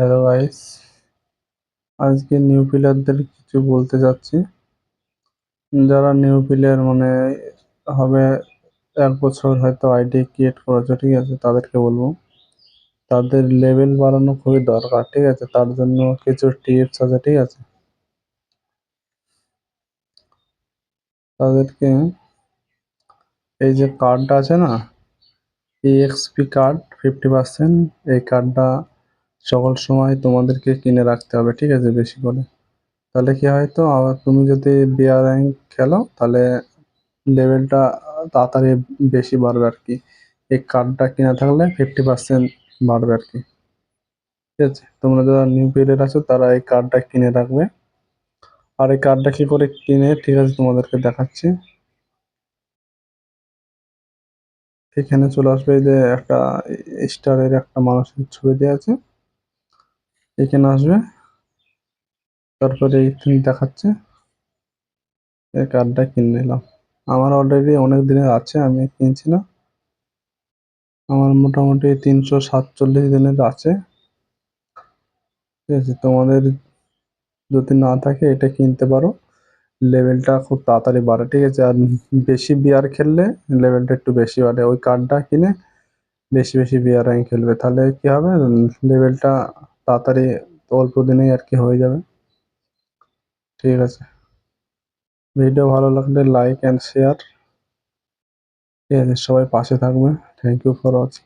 Hello guys আজকে new প্লেয়ারদের কিছু বলতে যাচ্ছি। যারা নিউ প্লেয়ার মানে হবে এক বছর হয়তো আইডি ক্রিয়েট করেছে, ঠিক আছে? তাদেরকে বলব। তাদের লেভেল বাড়ানো খুবই দরকার, ঠিক আছে? তার জন্য কিছু টিপস আছে, ঠিক আছে? তাদেরকে এই যে কার্ডটা আছে না ইএক্সপি কার্ড ফিফটি পার্সেন্ট এই কার্ডটা সকল সময় তোমাদেরকে কিনে রাখতে হবে, ঠিক আছে, বেশি করে। তাহলে কি হয় তো, আবার তুমি যদি বিয়ার খেলো, তাহলে লেভেলটা তাড়াতাড়ি বেশি বাড়বে আর কি। এই কার্ডটা কিনা থাকলে ফিফটি পার্সেন্ট বাড়বে আর কি। ঠিক আছে, তোমরা যারা নিউ প্লেয়ার আছো, তারা এই কার্ডটা কিনে রাখবে। আর এই কার্ডটা কি করে কিনে, ঠিক আছে, তোমাদেরকে দেখাচ্ছি। এখানে চলে আসবে যে একটা স্টারের একটা মানুষের ছবি দেওয়া আছে। এখানে আসবে। তারপরে এইখানে দেখাচ্ছে। এই কার্ডটা কিনে নিলাম। আমার অলরেডি অনেক দিনের আছে, আমি কিনছি না। আমার মোটামুটি তিনশো সাতচল্লিশ দিনের আছে। ঠিক আছে, তোমাদের যদি না থাকে এটা কিনতে পারো। লেভেলটা খুব তাড়াতাড়ি বাড়ে, ঠিক আছে? আর বেশি বিয়ার খেললে লেভেলটা একটু বেশি বাড়ে। ওই কার্ডটা কিনে বেশি বেশি বিয়ার র্যাঙ্ক খেলবে। তাহলে কি হবে? লেভেলটা তাড়াতাড়ি অল্প দিনেই আর কি হয়ে যাবে। ঠিক আছে। ভিডিও ভালো লাগলে লাইক অ্যান্ড শেয়ার ঠিক আছে, সবাই পাশে থাকবে। Thank you for watching